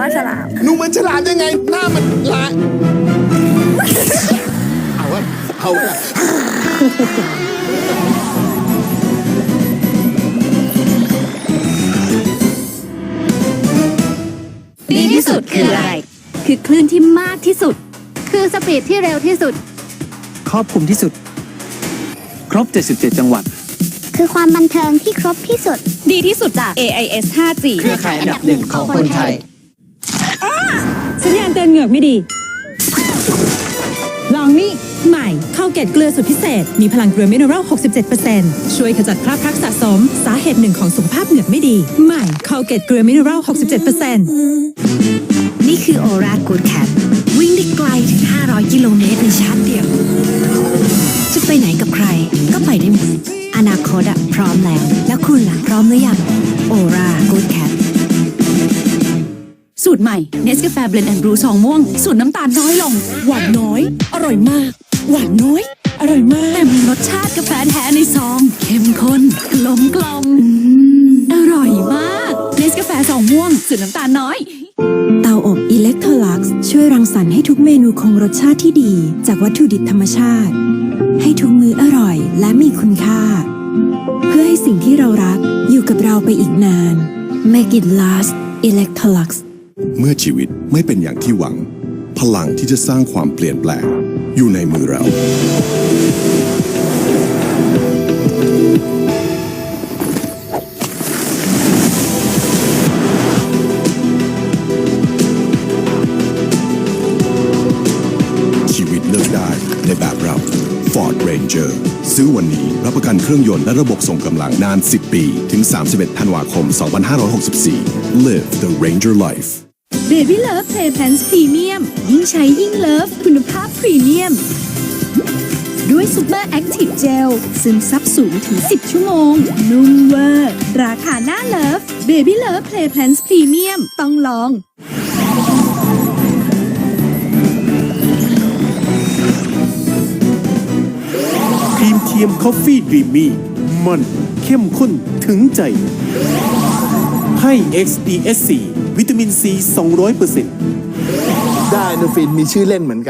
ว่าฉลามหนูเหมือนฉลามยังไง หน้ามันลายเอาวะเอาวะดีที่สุดคืออะไร คือคลื่นที่มากที่สุด คือสปีดที่เร็วที่สุด ครอบคลุมที่สุด ครบ 77 จังหวัด คือความบันเทิงที่ครบที่สุด ดีที่สุดจาก AIS 5G เครือข่ายอันดับหนึ่งของคนไทยสัญญาณเตือ นเหงือกไม่ดี ลองนี่ใหม่ข้าวเกตเกลือสูตรพิเศษ มีพลังเกลือมินเนอรัล 67%ช่วยขจัดคราบพักสะสม สาเหตุหนึ่งของสุขภาพเหงือกไม่ดี ใหม่ข้าวเกตเกลือมินเนอรัล 67%นี่คือโอรากูดแคทวิ่งได้ไกลถึง 500 กิโลเมตรในชาร์จเดียว จะไปไหนกับใคร ก็ไปได้หมดอนาคตพร้อมแล้ว แล้วคุณล่ะพร้อมหรือยังโอรากูดแค สูตรใหม่ Nescafe Blend and Brew ซองม่วง สูตรน้ำตาลน้อยลง หวานน้อย อร่อยมาก หวานน้อย อร่อยมากแต่มีรสชาติกาแฟแท้ในซอง เข้มข้นกลมกล่อมอร่อยมาก Nescafe ซองม่วง สูตรน้ำตาลน้อย เตาอบอิเล็กโทรลักซ์ช่วยรังสรรค์ให้ทุกเมนูคงรสชาติที่ดี จากวัตถุดิบธรรมชาติ ให้ทุกมื้ออร่อยและมีคุณค่า เพื่อให้สิ่งที่เรารักอยู่กับเราไปอีกนาน Make it last Electrolux เมื่อชีวิตไม่เป็นอย่างที่หวัง พลังที่จะสร้างความเปลี่ยนแปลง อยู่ในมือเรา ชีวิตเลือกได้ในแบบเรา Ford Ranger ซื้อวันนี้รับประกันเครื่องยนต์และระบบส่งกำลังนาน 10 ปี ถึง 31 ธันวาคม 2564 Live the Ranger Life Baby Love Play Pants Premium ยิ่งใช้ยิ่งเลิฟคุณภาพพรีเมียม ด้วย Super Active Gel ซึมซับสูงถึง 10 ชั่วโมง นุ่มเวอร์ ราคาหน้าเลิฟ Baby Love Play Pants Premium ต้องลองครีมเทียมคอฟฟี่ดีมมี่มันเข้มข้นถึงใจ ให้ XPSC วิตามินซี 200%ได้โนฟินมีชื่อเล่นเหมือนกัน